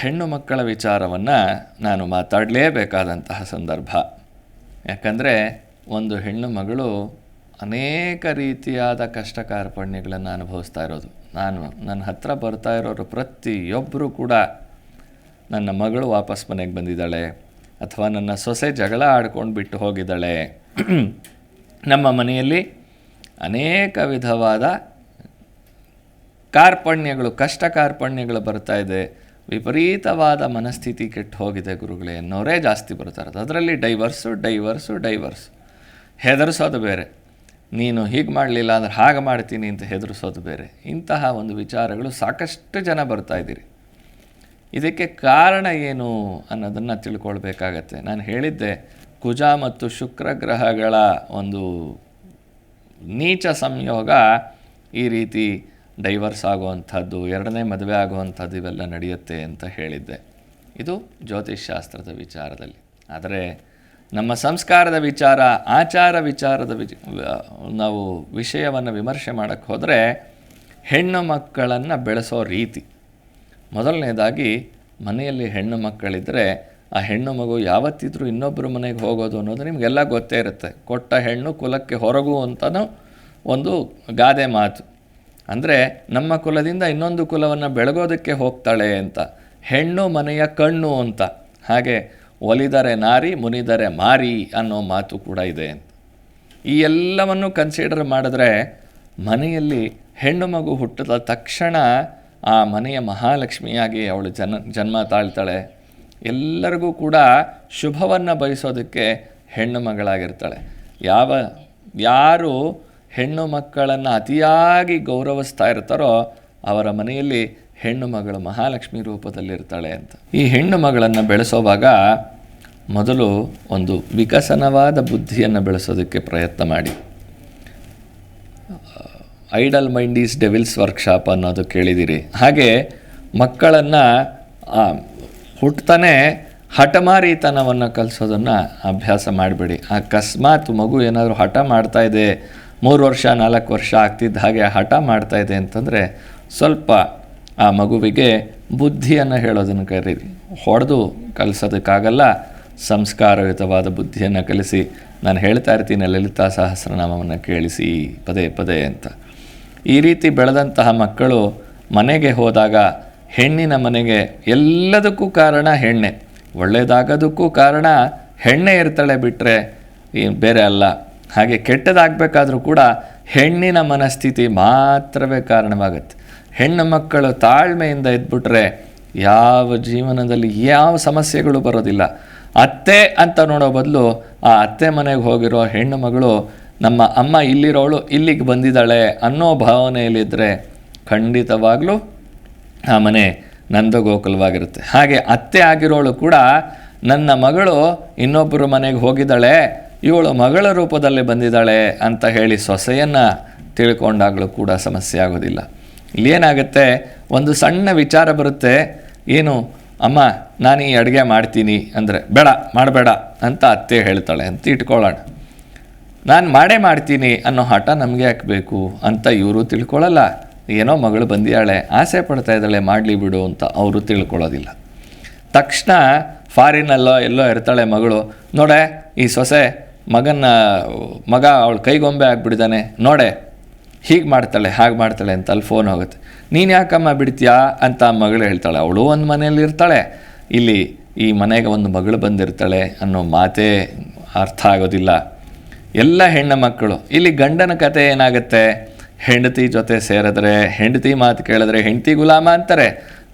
ಹೆಣ್ಣು ಮಕ್ಕಳ ವಿಚಾರವನ್ನು ನಾನು ಮಾತಾಡಲೇಬೇಕಾದಂತಹ ಸಂದರ್ಭ. ಯಾಕಂದರೆ ಒಂದು ಹೆಣ್ಣು ಮಗಳು ಅನೇಕ ರೀತಿಯಾದ ಕಷ್ಟ ಕಾರ್ಪಣ್ಯಗಳನ್ನು ಅನುಭವಿಸ್ತಾ ಇರೋದು. ನಾನು ನನ್ನ ಹತ್ರ ಬರ್ತಾ ಇರೋರು ಪ್ರತಿಯೊಬ್ಬರೂ ಕೂಡ ನನ್ನ ಮಗಳು ವಾಪಸ್ ಮನೆಗೆ ಬಂದಿದ್ದಾಳೆ, ಅಥವಾ ನನ್ನ ಸೊಸೆ ಜಗಳ ಆಡ್ಕೊಂಡು ಬಿಟ್ಟು ಹೋಗಿದ್ದಾಳೆ. ನಮ್ಮ ಮನೆಯಲ್ಲಿ ಅನೇಕ ವಿಧವಾದ ಕಾರ್ಪಣ್ಯಗಳು ಕಷ್ಟ ಕಾರ್ಪಣ್ಯಗಳು ಬರ್ತಾ ಇದೆ. ವಿಪರೀತವಾದ ಮನಸ್ಥಿತಿ ಕೆಟ್ಟು ಹೋಗಿದೆ ಗುರುಗಳೇ ಅನ್ನೋರೇ ಜಾಸ್ತಿ ಬರ್ತಾರೆ ಅದರಲ್ಲಿ ಡೈವರ್ಸು ಡೈವರ್ಸು, ಡೈವರ್ಸ್. ಹೆದರ್ಸೋದು ಬೇರೆ. ನೀನು ಹೀಗೆ ಮಾಡಲಿಲ್ಲ ಅಂದ್ರೆ ಹಾಗೆ ಮಾಡ್ತೀನಿ ಅಂತ ಹೆದರಿಸೋದು ಬೇರೆ. ಇಂತಹ ಒಂದು ವಿಚಾರಗಳು ಸಾಕಷ್ಟು ಜನ ಬರ್ತಾ ಇದ್ದೀರಿ. ಇದಕ್ಕೆ ಕಾರಣ ಏನು ಅನ್ನೋದನ್ನು ತಿಳ್ಕೊಳ್ಬೇಕಾಗತ್ತೆ. ನಾನು ಹೇಳಿದ್ದೆ, ಕುಜ ಮತ್ತು ಶುಕ್ರ ಗ್ರಹಗಳ ಒಂದು ನೀಚ ಸಂಯೋಗ ಈ ರೀತಿ ಡೈವರ್ಸ್ ಆಗುವಂಥದ್ದು, ಎರಡನೇ ಮದುವೆ ಆಗುವಂಥದ್ದು ಇವೆಲ್ಲ ನಡೆಯುತ್ತೆ ಅಂತ ಹೇಳಿದ್ದೆ. ಇದು ಜ್ಯೋತಿಷ್ಶಾಸ್ತ್ರದ ವಿಚಾರದಲ್ಲಿ. ಆದರೆ ನಮ್ಮ ಸಂಸ್ಕಾರದ ವಿಚಾರ, ಆಚಾರ ವಿಚಾರದ ವಿಚ ನಾವು ವಿಷಯವನ್ನು ವಿಮರ್ಶೆ ಮಾಡೋಕ್ಕೆ ಹೋದರೆ ಹೆಣ್ಣು ಮಕ್ಕಳನ್ನು ಬೆಳೆಸೋ ರೀತಿ. ಮೊದಲನೇದಾಗಿ ಮನೆಯಲ್ಲಿ ಹೆಣ್ಣು ಮಕ್ಕಳಿದ್ದರೆ ಆ ಹೆಣ್ಣು ಮಗು ಯಾವತ್ತಿದ್ರೂ ಇನ್ನೊಬ್ಬರ ಮನೆಗೆ ಹೋಗೋದು ಅನ್ನೋದು ನಿಮಗೆಲ್ಲ ಗೊತ್ತೇ ಇರುತ್ತೆ. ಕೊಟ್ಟ ಹೆಣ್ಣು ಕುಲಕ್ಕೆ ಹೊರಗು ಅಂತಲೂ ಒಂದು ಗಾದೆ ಮಾತು. ಅಂದರೆ ನಮ್ಮ ಕುಲದಿಂದ ಇನ್ನೊಂದು ಕುಲವನ್ನು ಬೆಳಗೋದಕ್ಕೆ ಹೋಗ್ತಾಳೆ ಅಂತ. ಹೆಣ್ಣು ಮನೆಯ ಕಣ್ಣು ಅಂತ. ಹಾಗೆ ಒಲಿದರೆ ನಾರಿ, ಮುನಿದರೆ ಮಾರಿ ಅನ್ನೋ ಮಾತು ಕೂಡ ಇದೆ. ಈ ಎಲ್ಲವನ್ನು ಕನ್ಸಿಡರ್ ಮಾಡಿದ್ರೆ ಮನೆಯಲ್ಲಿ ಹೆಣ್ಣು ಮಗು ಹುಟ್ಟಿದ ತಕ್ಷಣ ಆ ಮನೆಯ ಮಹಾಲಕ್ಷ್ಮಿಯಾಗಿ ಅವಳು ಜನ, ಜನ್ಮ ತಾಳ್ತಾಳೆ. ಎಲ್ಲರಿಗೂ ಕೂಡ ಶುಭವನ್ನು ಬಯಸೋದಕ್ಕೆ ಹೆಣ್ಣು ಮಗಳಾಗಿರ್ತಾಳೆ. ಯಾವ, ಯಾರು ಹೆಣ್ಣು ಮಕ್ಕಳನ್ನು ಅತಿಯಾಗಿ ಗೌರವಿಸ್ತಾ ಇರ್ತಾರೋ ಅವರ ಮನೆಯಲ್ಲಿ ಹೆಣ್ಣು ಮಗಳು ಮಹಾಲಕ್ಷ್ಮಿ ರೂಪದಲ್ಲಿರ್ತಾಳೆ ಅಂತ. ಈ ಹೆಣ್ಣು ಮಗಳನ್ನು ಬೆಳೆಸೋವಾಗ ಮೊದಲು ಒಂದು ವಿಕಸನವಾದ ಬುದ್ಧಿಯನ್ನು ಬೆಳೆಸೋದಕ್ಕೆ ಪ್ರಯತ್ನ ಮಾಡಿ. Idle mind is devil's workshop ಅನ್ನೋದು ಕೇಳಿದ್ದೀರಿ ಹಾಗೆ ಮಕ್ಕಳನ್ನು ಹುಟ್ಟತಾನೆ ಹಠಮಾರಿತನವನ್ನು ಕಲಿಸೋದನ್ನು ಅಭ್ಯಾಸ ಮಾಡಬೇಡಿ. ಅಕಸ್ಮಾತ್ ಮಗು ಏನಾದರೂ ಹಠ ಮಾಡ್ತಾ ಇದೆ ಮೂರು ವರ್ಷ, ನಾಲ್ಕು ವರ್ಷ ಆಗ್ತಿದ್ದ ಹಾಗೆ ಹಠ ಮಾಡ್ತಾ ಇದೆ ಅಂತಂದರೆ ಸ್ವಲ್ಪ ಆ ಮಗುವಿಗೆ ಬುದ್ಧಿಯನ್ನು ಹೇಳೋದನ್ನು ಕರೀರಿ. ಹೊಡೆದು ಕಲಿಸೋದಕ್ಕಾಗಲ್ಲ, ಸಂಸ್ಕಾರಯುತವಾದ ಬುದ್ಧಿಯನ್ನು ಕಲಿಸಿ. ನಾನು ಹೇಳ್ತಾ ಇರ್ತೀನಿ, ಲಲಿತಾ ಸಹಸ್ರನಾಮವನ್ನು ಕೇಳಿಸಿ, ಪದೇ ಪದೇ ಅಂತ. ಈ ರೀತಿ ಬೆಳೆದಂತಹ ಮಕ್ಕಳು ಮನೆಗೆ ಹೋದಾಗ ಹೆಣ್ಣಿನ ಮನೆಗೆ ಎಲ್ಲದಕ್ಕೂ ಕಾರಣ ಹೆಣ್ಣೆ. ಒಳ್ಳೆಯದಾಗೋದಕ್ಕೂ ಕಾರಣ ಹೆಣ್ಣೆ ಇರ್ತಾಳೆ ಬಿಟ್ಟರೆ ಬೇರೆ ಅಲ್ಲ. ಹಾಗೆ ಕೆಟ್ಟದಾಗಬೇಕಾದ್ರೂ ಕೂಡ ಹೆಣ್ಣಿನ ಮನಸ್ಥಿತಿ ಮಾತ್ರವೇ ಕಾರಣವಾಗುತ್ತೆ. ಹೆಣ್ಣು ಮಕ್ಕಳು ತಾಳ್ಮೆಯಿಂದ ಇದ್ಬಿಟ್ರೆ ಯಾವ ಜೀವನದಲ್ಲಿ ಯಾವ ಸಮಸ್ಯೆಗಳು ಬರೋದಿಲ್ಲ. ಅತ್ತೆ ಅಂತ ನೋಡೋ ಬದಲು ಆ ಅತ್ತೆ ಮನೆಗೆ ಹೋಗಿರೋ ಹೆಣ್ಣು ಮಗಳು ನಮ್ಮ ಅಮ್ಮ ಇಲ್ಲಿರೋಳು, ಇಲ್ಲಿಗೆ ಬಂದಿದ್ದಾಳೆ ಅನ್ನೋ ಭಾವನೆಯಲ್ಲಿದ್ದರೆ ಖಂಡಿತವಾಗಲೂ ಆ ಮನೆ ನಂದಗೋಕುಲವಾಗಿರುತ್ತೆ. ಹಾಗೆ ಅತ್ತೆ ಆಗಿರೋಳು ಕೂಡ ನನ್ನ ಮಗಳು ಇನ್ನೊಬ್ಬರು ಮನೆಗೆ ಹೋಗಿದ್ದಾಳೆ ಇವಳು ಮಗಳ ರೂಪದಲ್ಲಿ ಬಂದಿದ್ದಾಳೆ ಅಂತ ಹೇಳಿ ಸೊಸೆಯನ್ನು ತಿಳ್ಕೊಂಡಾಗಲೂ ಕೂಡ ಸಮಸ್ಯೆ ಆಗೋದಿಲ್ಲ. ಇಲ್ಲೇನಾಗುತ್ತೆ ಒಂದು ಸಣ್ಣ ವಿಚಾರ ಬರುತ್ತೆ. ಏನು? ಅಮ್ಮ, ನಾನು ಈ ಅಡುಗೆ ಮಾಡ್ತೀನಿ. ಅಂದರೆ, ಬೇಡ, ಮಾಡಬೇಡ, ಅಂತ ಅತ್ತೆ ಹೇಳ್ತಾಳೆ ಅಂತ ಇಟ್ಕೊಳ್ಳೋಣ. ನಾನು ಮಾಡೇ ಮಾಡ್ತೀನಿ ಅನ್ನೋ ಹಠ ನಮಗೆ ಹಾಕಬೇಕು ಅಂತ ಇವರು ತಿಳ್ಕೊಳ್ಳಲ್ಲ. ಏನೋ ಮಗಳು ಬಂದಿಯಾಳೆ ಆಸೆ ಪಡ್ತಾ ಇದ್ದಾಳೆ, ಮಾಡಲಿ ಬಿಡು ಅಂತ ಅವರು ತಿಳ್ಕೊಳ್ಳೋದಿಲ್ಲ. ತಕ್ಷಣ ಫಾರಿನಲ್ಲೋ ಎಲ್ಲೋ ಇರ್ತಾಳೆ ಮಗಳು, ನೋಡೆ, ಈ ಸೊಸೆ ಮಗನ ಮಗ ಅವಳು ಕೈಗೊಂಬೆ ಆಗಿಬಿಡ್ತಾನೆ ನೋಡೆ, ಹೀಗೆ ಮಾಡ್ತಾಳೆ, ಹಾಗೆ ಮಾಡ್ತಾಳೆ ಅಂತ ಅಲ್ಲಿ ಫೋನ್ ಹೋಗುತ್ತೆ. ನೀನು ಯಾಕಮ್ಮ ಬಿಡ್ತೀಯಾ ಅಂತ ಮಗಳು ಹೇಳ್ತಾಳೆ, ಅವಳು ಒಂದು ಮನೆಯಲ್ಲಿ ಇರ್ತಾಳೆ, ಇಲ್ಲಿ ಈ ಮನೆಗೆ ಒಂದು ಮಗಳು ಬಂದಿರ್ತಾಳೆ ಅನ್ನೋ ಮಾತೇ ಅರ್ಥ ಆಗೋದಿಲ್ಲ. ಎಲ್ಲ ಹೆಣ್ಣು ಮಕ್ಕಳು, ಇಲ್ಲಿ ಗಂಡನ ಕತೆ ಏನಾಗುತ್ತೆ? ಹೆಂಡತಿ ಜೊತೆ ಸೇರಿದ್ರೆ, ಹೆಂಡತಿ ಮಾತು ಕೇಳಿದ್ರೆ ಹೆಂಡತಿ ಗುಲಾಮ ಅಂತಾರೆ,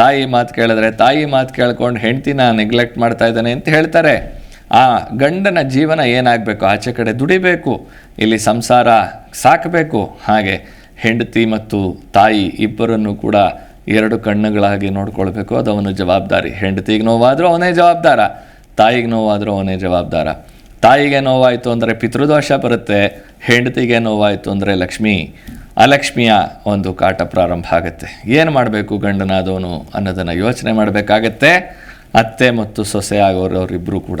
ತಾಯಿ ಮಾತು ಕೇಳಿದ್ರೆ ತಾಯಿ ಮಾತು ಕೇಳ್ಕೊಂಡು ಹೆಂಡ್ತಿನ ನೆಗ್ಲೆಕ್ಟ್ ಮಾಡ್ತಾ ಇದ್ದಾನೆ ಅಂತ ಹೇಳ್ತಾರೆ. ಆ ಗಂಡನ ಜೀವನ ಏನಾಗಬೇಕು? ಆಚೆ ಕಡೆ ದುಡಿಬೇಕು, ಇಲ್ಲಿ ಸಂಸಾರ ಸಾಕಬೇಕು. ಹಾಗೆ ಹೆಂಡತಿ ಮತ್ತು ತಾಯಿ ಇಬ್ಬರನ್ನು ಕೂಡ ಎರಡು ಕಣ್ಣುಗಳಾಗಿ ನೋಡ್ಕೊಳ್ಬೇಕು. ಅದು ಅವನ ಜವಾಬ್ದಾರಿ. ಹೆಂಡತಿಗೆ ನೋವಾದರೂ ಅವನೇ ಜವಾಬ್ದಾರ, ತಾಯಿಗೆ ನೋವಾದರೂ ಅವನೇ ಜವಾಬ್ದಾರ. ತಾಯಿಗೆ ನೋವಾಯಿತು ಅಂದರೆ ಪಿತೃದೋಷ ಬರುತ್ತೆ, ಹೆಂಡತಿಗೆ ನೋವಾಯಿತು ಅಂದರೆ ಲಕ್ಷ್ಮಿ, ಅಲಕ್ಷ್ಮಿಯ ಒಂದು ಕಾಟ ಪ್ರಾರಂಭ ಆಗುತ್ತೆ. ಏನು ಮಾಡಬೇಕು ಗಂಡನಾದವನು ಅನ್ನೋದನ್ನು ಯೋಚನೆ ಮಾಡಬೇಕಾಗತ್ತೆ, ಅತ್ತೆ ಮತ್ತು ಸೊಸೆ ಆಗೋರವರಿಬ್ಬರು ಕೂಡ.